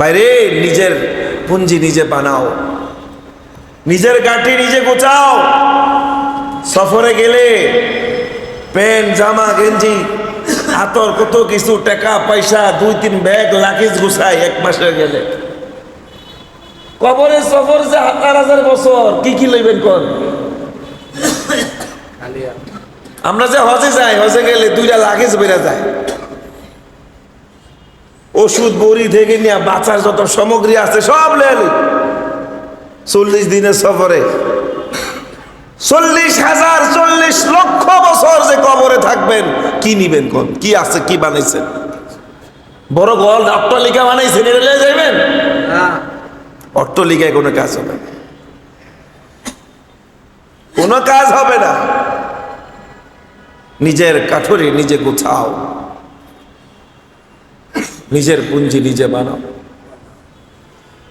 বাইরে নিজের পুঞ্জি নিজে বানাও। নিজের গাঁটি নিজে গোচাও সফরে গেলে প্যান্ট জামা, গেঞ্জি, হাতর, কত কিছু, টাকা, পয়সা, দুই তিন ব্যাগ লাকিজ গুছাই এক মাসে গেলে। কবরের সফর যে হাজার হাজার বছর, কি কি লইবেন কোন? আমরা যে হজে যাই, হজে গেলে দুইটা লাগেজ বেড়ে যায়। ওষুধ বড়ি থেকে নিয়ে বাঁচার যত সামগ্রী আছে সব লেলি চল্লিশ দিনের সফরে। চল্লিশ হাজার চল্লিশ লক্ষ বছর যে কবরে থাকবেন কি নিবেন কোন? কি আছে কি বানাইছেন? বড় গল অট্টলিকা বানাইছেন এটা যাইবেন? অট্টলিকায় কোনো কাজ হবে না। কোনো কাজ হবে না। নিজের কাঠুরি নিজে গুছাও। নিজের পুঞ্জি নিজে বানাও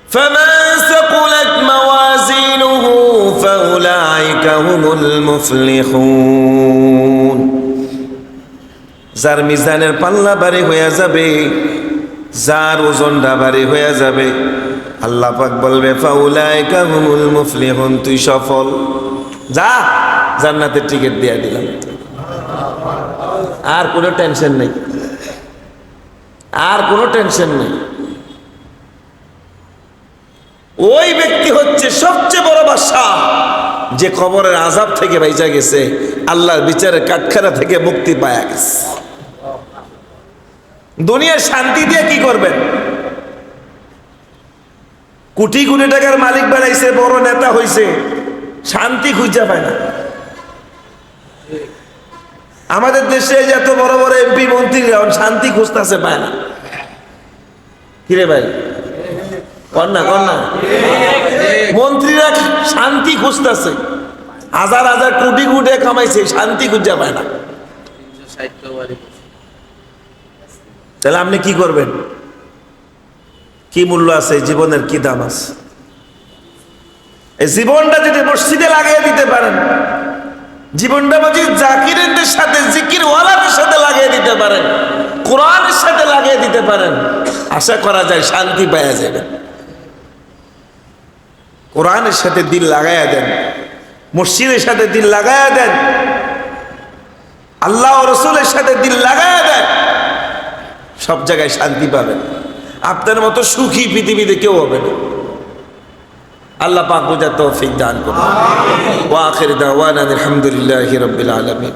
فمن ثقلت موازينه فأولئك هم المفلحون যার মিজানের পাল্লা বাড়ি হয়ে যাবে যার ওজনটা বাড়ি হয়ে যাবে আল্লাহ পাক বলবে ফাউলাইকা হুমুল মুফলিহুন তুই সফল যা জান্নাতের টিকিট দিয়ে দিলাম আর কোনো টেনশন নেই আর কোনো টেনশন নেই। ওই ব্যক্তি হচ্ছে সবচেয়ে বড় বাসা যে কবরের আজাব থেকে বাইচা গেছে, আল্লাহর বিচারের কাঠখানা থেকে মুক্তি পায়া গেছে। দুনিয়ার শান্তি দিয়ে কি করবেন? কোটি কোটি টাকার মালিক বেড়াইছে বড় নেতা হইছে, শান্তি খুঁজা পায় না। আমাদের দেশে এত বড় বড় এমপি, মন্ত্রীরা শান্তি খুঁজতেছে, পায় না। কিরে ভাই? কর না মন্ত্রীরা শান্তি খুঁজতেছে। হাজার হাজার কোটি কোটি কামাইছে, শান্তি খুঁজে পায় না। তাহলে আপনি কি করবেন? কি মূল্য আছে? জীবনের কি দাম আছে? এই জীবনটা যদি মসজিদে লাগিয়ে দিতে পারেন জীবনটা বুঝি জাকিরদের সাথে, জিকির ওয়ালাদের সাথে লাগিয়ে দিতে পারেন কোরআনের সাথে লাগিয়ে দিতে পারেন। আশা করা যায় শান্তি পাওয়া যাবে কোরআনের সাথে দিল লাগাইয়া দেন। মসজিদের সাথে দিল লাগাইয়া দেন। আল্লাহ রসুলের সাথে দিল লাগাইয়া দেন। সব জায়গায় শান্তি পাবেন। আপনার মতো সুখী পৃথিবীতে কেউ হবে না। আল্লাহ পাক বোঝা তৌফিক দান করুন। ওয়া আখির দাওয়ানা আলহামদুলিল্লাহি রাব্বিল আলামিন।